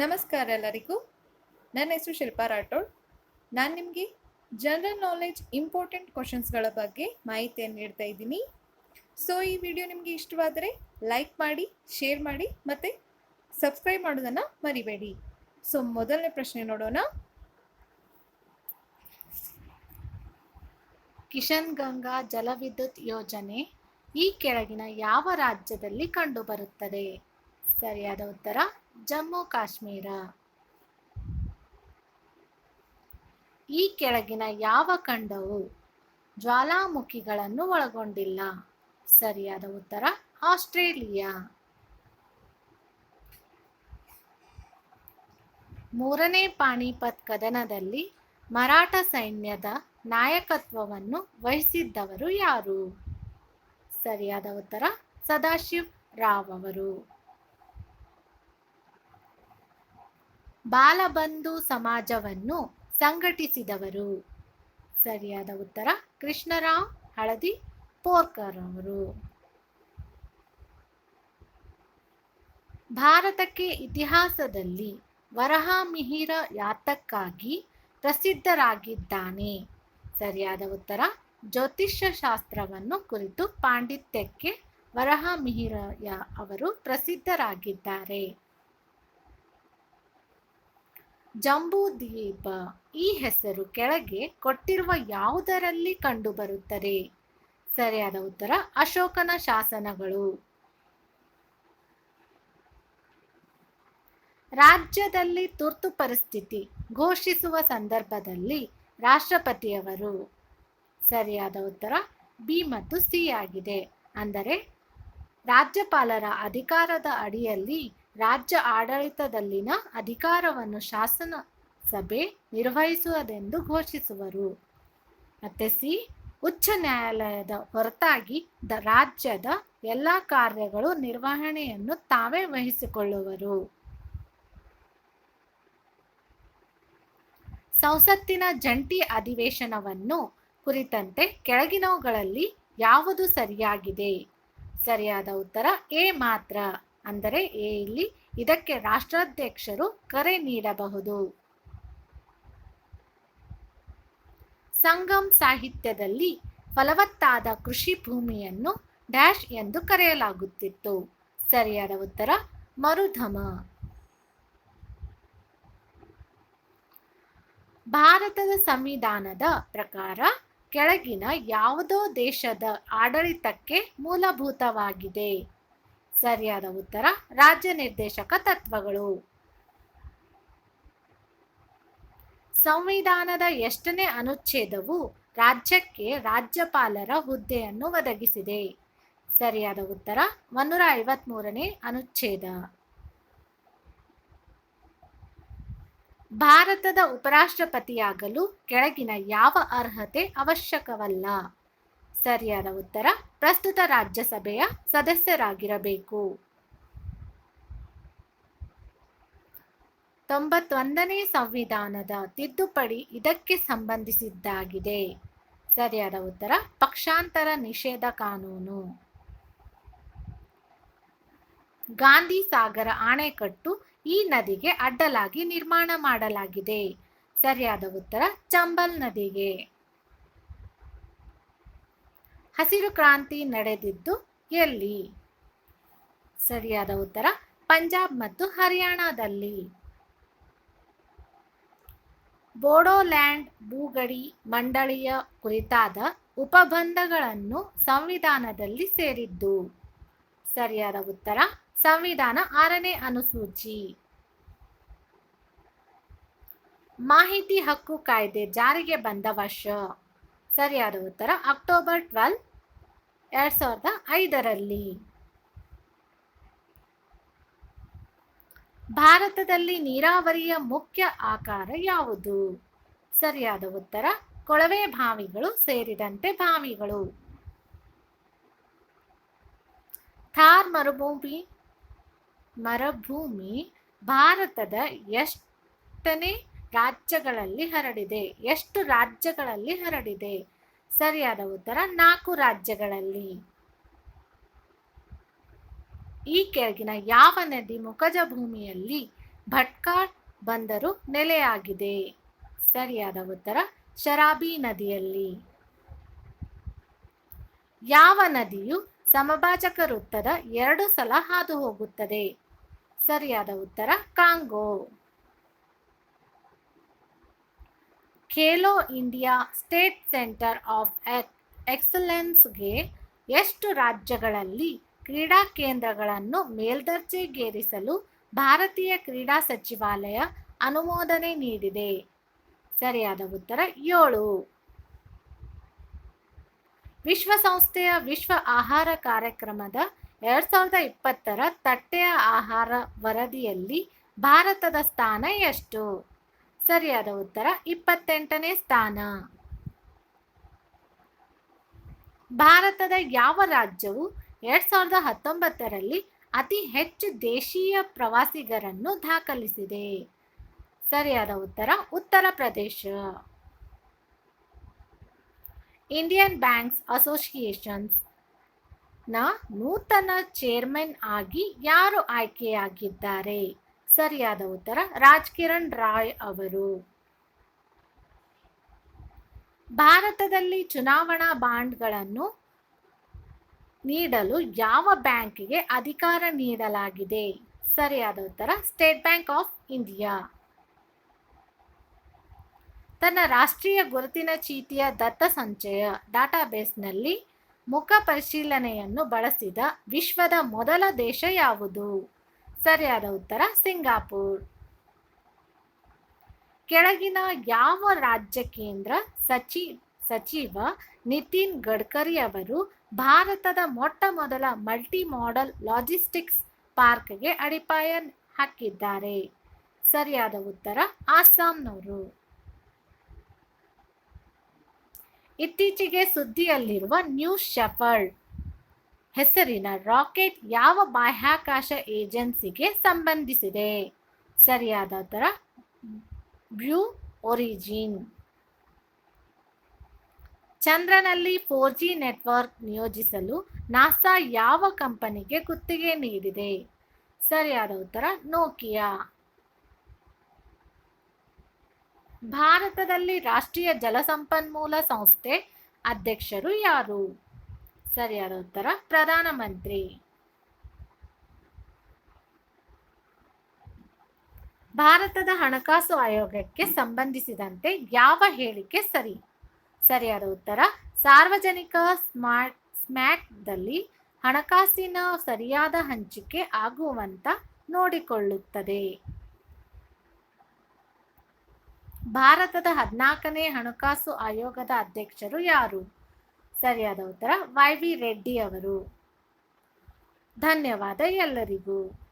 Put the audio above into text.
ನಮಸ್ಕಾರ ಎಲ್ಲರಿಗೂ. ನನ್ನ ಹೆಸರು ಶಿಲ್ಪಾ ರಾಠೋಡ್. ನಾನು ನಿಮಗೆ ಜನರಲ್ ನಾಲೆಜ್ ಇಂಪಾರ್ಟೆಂಟ್ ಕ್ವಶನ್ಸ್ಗಳ ಬಗ್ಗೆ ಮಾಹಿತಿಯನ್ನು ನೀಡ್ತಾ ಇದ್ದೀನಿ. ಸೊ ಈ ವಿಡಿಯೋ ನಿಮಗೆ ಇಷ್ಟವಾದರೆ ಲೈಕ್ ಮಾಡಿ ಶೇರ್ ಮಾಡಿ ಮತ್ತು ಸಬ್ಸ್ಕ್ರೈಬ್ ಮಾಡೋದನ್ನು ಮರಿಬೇಡಿ. ಸೊ ಮೊದಲನೇ ಪ್ರಶ್ನೆ ನೋಡೋಣ. ಕಿಶನ್ ಗಂಗಾ ಜಲವಿದ್ಯುತ್ ಯೋಜನೆ ಈ ಕೆಳಗಿನ ಯಾವ ರಾಜ್ಯದಲ್ಲಿ ಕಂಡುಬರುತ್ತದೆ? ಸರಿಯಾದ ಉತ್ತರ, ಜಮ್ಮು ಕಾಶ್ಮೀರ. ಈ ಕೆಳಗಿನ ಯಾವ ಖಂಡವು ಜ್ವಾಲಾಮುಖಿಗಳನ್ನು ಒಳಗೊಂಡಿಲ್ಲ. ಸರಿಯಾದ ಉತ್ತರ, ಆಸ್ಟ್ರೇಲಿಯಾ. ಮೂರನೇ ಪಾಣಿಪತ್ ಕದನದಲ್ಲಿ ಮರಾಠ ಸೈನ್ಯದ ನಾಯಕತ್ವವನ್ನು ವಹಿಸಿದ್ದವರು ಯಾರು? ಸರಿಯಾದ ಉತ್ತರ, ಸದಾಶಿವ್ ರಾವ್ ಅವರು. ಬಾಲಬಂಧು ಸಮಾಜವನ್ನು ಸಂಘಟಿಸಿದವರು. ಸರಿಯಾದ ಉತ್ತರ, ಕೃಷ್ಣರಾವ್ ಹಳದಿ ಪೋರ್ಕರ್ ಅವರು ಭಾರತಕ್ಕೆ ಇತಿಹಾಸದಲ್ಲಿ ವರಹಮಿಹಿರ ಯಾತಕ್ಕಾಗಿ ಪ್ರಸಿದ್ಧರಾಗಿದ್ದಾನೆ. ಸರಿಯಾದ ಉತ್ತರ ಜ್ಯೋತಿಷ್ಯ ಶಾಸ್ತ್ರವನ್ನು ಕುರಿತು ಪಾಂಡಿತ್ಯಕ್ಕೆ ವರಹಮಿಹಿರಯ ಅವರು ಪ್ರಸಿದ್ಧರಾಗಿದ್ದಾರೆ. ಜಂಬೂ ದ್ವೀಪ ಈ ಹೆಸರು ಕೆಳಗೆ ಕೊಟ್ಟಿರುವ ಯಾವುದರಲ್ಲಿ ಕಂಡುಬರುತ್ತದೆ? ಸರಿಯಾದ ಉತ್ತರ, ಅಶೋಕನ ಶಾಸನಗಳು. ರಾಜ್ಯದಲ್ಲಿ ತುರ್ತು ಪರಿಸ್ಥಿತಿ ಘೋಷಿಸುವ ಸಂದರ್ಭದಲ್ಲಿ ರಾಷ್ಟ್ರಪತಿಯವರು. ಸರಿಯಾದ ಉತ್ತರ, ಬಿ ಮತ್ತು ಸಿ ಆಗಿದೆ. ಅಂದರೆ ರಾಜ್ಯಪಾಲರ ಅಧಿಕಾರದ ಅಡಿಯಲ್ಲಿ ರಾಜ್ಯ ಆಡಳಿತದಲ್ಲಿನ ಅಧಿಕಾರವನ್ನು ಶಾಸನ ಸಭೆ ನಿರ್ವಹಿಸುವುದೆಂದು ಘೋಷಿಸುವರು. ಮತ್ತೆ ಸಿ, ಉಚ್ಚ ನ್ಯಾಯಾಲಯದ ಹೊರತಾಗಿ ದ ರಾಜ್ಯದ ಎಲ್ಲ ಕಾರ್ಯಗಳು ನಿರ್ವಹಣೆಯನ್ನು ತಾವೇ ವಹಿಸಿಕೊಳ್ಳುವರು. ಸಂಸತ್ತಿನ ಜಂಟಿ ಅಧಿವೇಶನವನ್ನು ಕುರಿತಂತೆ ಕೆಳಗಿನವುಗಳಲ್ಲಿ ಯಾವುದು ಸರಿಯಾಗಿದೆ? ಸರಿಯಾದ ಉತ್ತರ ಎ ಮಾತ್ರ. ಅಂದರೆ ಎ ಇಲ್ಲಿ ಇದಕ್ಕೆ ರಾಷ್ಟ್ರಾಧ್ಯಕ್ಷರು ಕರೆ ನೀಡಬಹುದು. ಸಂಗಮ್ ಸಾಹಿತ್ಯದಲ್ಲಿ ಫಲವತ್ತಾದ ಕೃಷಿ ಭೂಮಿಯನ್ನು ಡ್ಯಾಶ್ ಎಂದು ಕರೆಯಲಾಗುತ್ತಿತ್ತು. ಸರಿಯಾದ ಉತ್ತರ, ಮರುಧಮ. ಭಾರತದ ಸಂವಿಧಾನದ ಪ್ರಕಾರ ಕೆಳಗಿನ ಯಾವುದೋ ದೇಶದ ಆಡಳಿತಕ್ಕೆ ಮೂಲಭೂತವಾಗಿದೆ. ಸರಿಯಾದ ಉತ್ತರ, ರಾಜ್ಯ ನಿರ್ದೇಶಕ ತತ್ವಗಳು. ಸಂವಿಧಾನದ ಎಷ್ಟನೇ ಅನುಚ್ಛೇದವು ರಾಜ್ಯಕ್ಕೆ ರಾಜ್ಯಪಾಲರ ಹುದ್ದೆಯನ್ನು ಒದಗಿಸಿದೆ. ಸರಿಯಾದ ಉತ್ತರ ಒಂದೂರ ಐವತ್ಮೂರನೇ ಅನುಚ್ಛೇದ. ಭಾರತದ ಉಪರಾಷ್ಟ್ರಪತಿಯಾಗಲು ಕೆಳಗಿನ ಯಾವ ಅರ್ಹತೆ ಅವಶ್ಯಕವಲ್ಲ? ಸರಿಯಾದ ಉತ್ತರ, ಪ್ರಸ್ತುತ ರಾಜ್ಯಸಭೆಯ ಸದಸ್ಯರಾಗಿರಬೇಕು. ತೊಂಬತ್ತೊಂದನೇ ಸಂವಿಧಾನದ ತಿದ್ದುಪಡಿ ಇದಕ್ಕೆ ಸಂಬಂಧಿಸಿದ್ದಾಗಿದೆ. ಸರಿಯಾದ ಉತ್ತರ, ಪಕ್ಷಾಂತರ ನಿಷೇಧ ಕಾನೂನು. ಗಾಂಧಿ ಸಾಗರ ಆಣೆಕಟ್ಟು ಈ ನದಿಗೆ ಅಡ್ಡಲಾಗಿ ನಿರ್ಮಾಣ ಮಾಡಲಾಗಿದೆ. ಸರಿಯಾದ ಉತ್ತರ, ಚಂಬಲ್ ನದಿಗೆ. ಹಸಿರು ಕ್ರಾಂತಿ ನಡೆದಿದ್ದು ಎಲ್ಲಿ? ಸರಿಯಾದ ಉತ್ತರ, ಪಂಜಾಬ್ ಮತ್ತು ಹರಿಯಾಣದಲ್ಲಿ. ಬೋಡೋಲ್ಯಾಂಡ್ ಭೂಗಡಿ ಮಂಡಳಿಯ ಕುರಿತಾದ ಉಪಬಂಧಗಳನ್ನು ಸಂವಿಧಾನದಲ್ಲಿ ಸೇರಿದ್ದು. ಸರಿಯಾದ ಉತ್ತರ, ಸಂವಿಧಾನ ಆರನೇ ಅನುಸೂಚಿ. ಮಾಹಿತಿ ಹಕ್ಕು ಕಾಯ್ದೆ ಜಾರಿಗೆ ಬಂದ ವರ್ಷ. ಸರಿಯಾದ ಉತ್ತರ, ಅಕ್ಟೋಬರ್ ಟ್ವೆಲ್ ಎರಡ್ ಸಾವಿರದ ಐದರಲ್ಲಿ ಭಾರತದಲ್ಲಿ ನೀರಾವರಿಯ ಮುಖ್ಯ ಆಕಾರ ಯಾವುದು? ಸರಿಯಾದ ಉತ್ತರ, ಕೊಳವೆ ಬಾವಿಗಳು ಸೇರಿದಂತೆ ಬಾವಿಗಳು. ಥಾರ್ ಮರುಭೂಮಿ ಮರುಭೂಮಿ ಭಾರತದ ಎಷ್ಟನೇ ರಾಜ್ಯಗಳಲ್ಲಿ ಹರಡಿದೆ? ಎಷ್ಟು ರಾಜ್ಯಗಳಲ್ಲಿ ಹರಡಿದೆ? ಸರಿಯಾದ ಉತ್ತರ ನಾಲ್ಕು ರಾಜ್ಯಗಳಲ್ಲಿ. ಈ ಕೆಳಗಿನ ಯಾವ ನದಿ ಮುಖಜ ಭೂಮಿಯಲ್ಲಿ ಭಟ್ಕಾರ್ ಬಂದರು ನೆಲೆಯಾಗಿದೆ? ಸರಿಯಾದ ಉತ್ತರ ಶರಾಬಿ ನದಿಯಲ್ಲಿ. ಯಾವ ನದಿಯು ಸಮಭಾಜಕ ವೃತ್ತದ ಎರಡು ಸಲ ಹಾದು ಹೋಗುತ್ತದೆ? ಸರಿಯಾದ ಉತ್ತರ Congo. Khelo India state center of ಎಕ್ಸಲೆನ್ಸ್ಗೆ ಎಷ್ಟು ರಾಜ್ಯಗಳಲ್ಲಿ ಕ್ರೀಡಾ ಕೇಂದ್ರಗಳನ್ನು ಮೇಲ್ದರ್ಜೆಗೇರಿಸಲು ಭಾರತೀಯ ಕ್ರೀಡಾ ಸಚಿವಾಲಯ ಅನುಮೋದನೆ ನೀಡಿದೆ? ಸರಿಯಾದ ಉತ್ತರ ಏಳು. ವಿಶ್ವಸಂಸ್ಥೆಯ ವಿಶ್ವ ಆಹಾರ ಕಾರ್ಯಕ್ರಮದ ಎರಡ್ ಸಾವಿರದ ಇಪ್ಪತ್ತರ ತಟ್ಟೆಯ ಆಹಾರ ವರದಿಯಲ್ಲಿ ಭಾರತದ ಸ್ಥಾನ ಎಷ್ಟು? ಸರಿಯಾದ ಉತ್ತರ ಇಪ್ಪತ್ತೆಂಟನೇ ಸ್ಥಾನ. ಭಾರತದ ಯಾವ ರಾಜ್ಯವು ಎರಡ್ ಸಾವಿರದ ಹತ್ತೊಂಬತ್ತರಲ್ಲಿ ಅತಿ ಹೆಚ್ಚು ದೇಶೀಯ ಪ್ರವಾಸಿಗರನ್ನು ದಾಖಲಿಸಿದೆ? ಸರಿಯಾದ ಉತ್ತರ ಉತ್ತರ ಪ್ರದೇಶ. ಇಂಡಿಯನ್ ಬ್ಯಾಂಕ್ಸ್ ಅಸೋಸಿಯೇಷನ್ಸ್ನ ನೂತನ ಚೇರ್ಮನ್ ಆಗಿ ಯಾರು ಆಯ್ಕೆಯಾಗಿದ್ದಾರೆ? ಸರಿಯಾದ ಉತ್ತರ ರಾಜ್ ಕಿರಣ್ ರಾಯ್ ಅವರು. ಭಾರತದಲ್ಲಿ ಚುನಾವಣಾ ಬಾಂಡ್ಗಳನ್ನು ನೀಡಲು ಯಾವ ಬ್ಯಾಂಕಿಗೆ ಅಧಿಕಾರ ನೀಡಲಾಗಿದೆ? ಸರಿಯಾದ ಉತ್ತರ ಸ್ಟೇಟ್ ಬ್ಯಾಂಕ್ ಆಫ್ ಇಂಡಿಯಾ. ತನ್ನ ರಾಷ್ಟ್ರೀಯ ಗುರುತಿನ ಚೀಟಿಯ ದತ್ತ ಸಂಚಯ ಡಾಟಾಬೇಸ್ನಲ್ಲಿ ಮುಖ ಪರಿಶೀಲನೆಯನ್ನು ಬಳಸಿದ ವಿಶ್ವದ ಮೊದಲ ದೇಶ ಯಾವುದು? ಸರಿಯಾದ ಉತ್ತರ, ಸಿಂಗಾಪುರ್. ಕೆಳಗಿನ ಯಾವ ರಾಜ್ಯ ಕೇಂದ್ರ ಸಚಿ, ಸಚಿವ ನಿತಿನ್ ಗಡ್ಕರಿ ಅವರು ಭಾರತದ ಮೊಟ್ಟ ಮೊದಲ ಮಲ್ಟಿ ಮಾಡೆಲ್ ಲಾಜಿಸ್ಟಿಕ್ಸ್ ಪಾರ್ಕ್ಗೆ ಅಡಿಪಾಯ ಹಾಕಿದ್ದಾರೆ? ಸರಿಯಾದ ಉತ್ತರ ಆಸ್ಸಾಂನವರು ಇತ್ತೀಚೆಗೆ ಸುದ್ದಿಯಲ್ಲಿರುವ ನ್ಯೂ ಶೆಫರ್ಡ್ ಹೆಸರಿನ ರಾಕೆಟ್ ಯಾವ ಬಾಹ್ಯಾಕಾಶ ಏಜೆನ್ಸಿಗೆ ಸಂಬಂಧಿಸಿದೆ? ಸರಿಯಾದ ಉತ್ತರ, ಬ್ಲೂ ಒರಿಜಿನ್. ಚಂದ್ರನಲ್ಲಿ ಫೋರ್ ಜಿ ನೆಟ್ವರ್ಕ್ ನಿಯೋಜಿಸಲು ನಾಸಾ ಯಾವ ಕಂಪನಿಗೆ ಗುತ್ತಿಗೆ ನೀಡಿದೆ? ಸರಿಯಾದ ಉತ್ತರ, ನೋಕಿಯಾ. ಭಾರತದಲ್ಲಿ ರಾಷ್ಟ್ರೀಯ ಜಲಸಂಪನ್ಮೂಲ ಸಂಸ್ಥೆ ಅಧ್ಯಕ್ಷರು ಯಾರು? ಸರಿಯಾದ ಉತ್ತರ ಪ್ರಧಾನಮಂತ್ರಿ ಭಾರತದ ಹಣಕಾಸು ಆಯೋಗಕ್ಕೆ ಸಂಬಂಧಿಸಿದಂತೆ ಯಾವ ಹೇಳಿಕೆ ಸರಿ? ಸರಿಯಾದ ಉತ್ತರ, ಸಾರ್ವಜನಿಕ ಸ್ಮಾರ್ಟ್, ಸ್ಮ್ಯಾಕ್ದಲ್ಲಿ ಹಣಕಾಸಿನ ಸರಿಯಾದ ಹಂಚಿಕೆ ಆಗುವಂತ ನೋಡಿಕೊಳ್ಳುತ್ತದೆ. ಭಾರತದ ಹದಿನಾಲ್ಕನೇ ಹಣಕಾಸು ಆಯೋಗದ ಅಧ್ಯಕ್ಷರು ಯಾರು? ಸರಿಯಾದ ಉತ್ತರ ವೈ ವಿ ರೆಡ್ಡಿ ಅವರು. ಧನ್ಯವಾದ ಎಲ್ಲರಿಗೂ.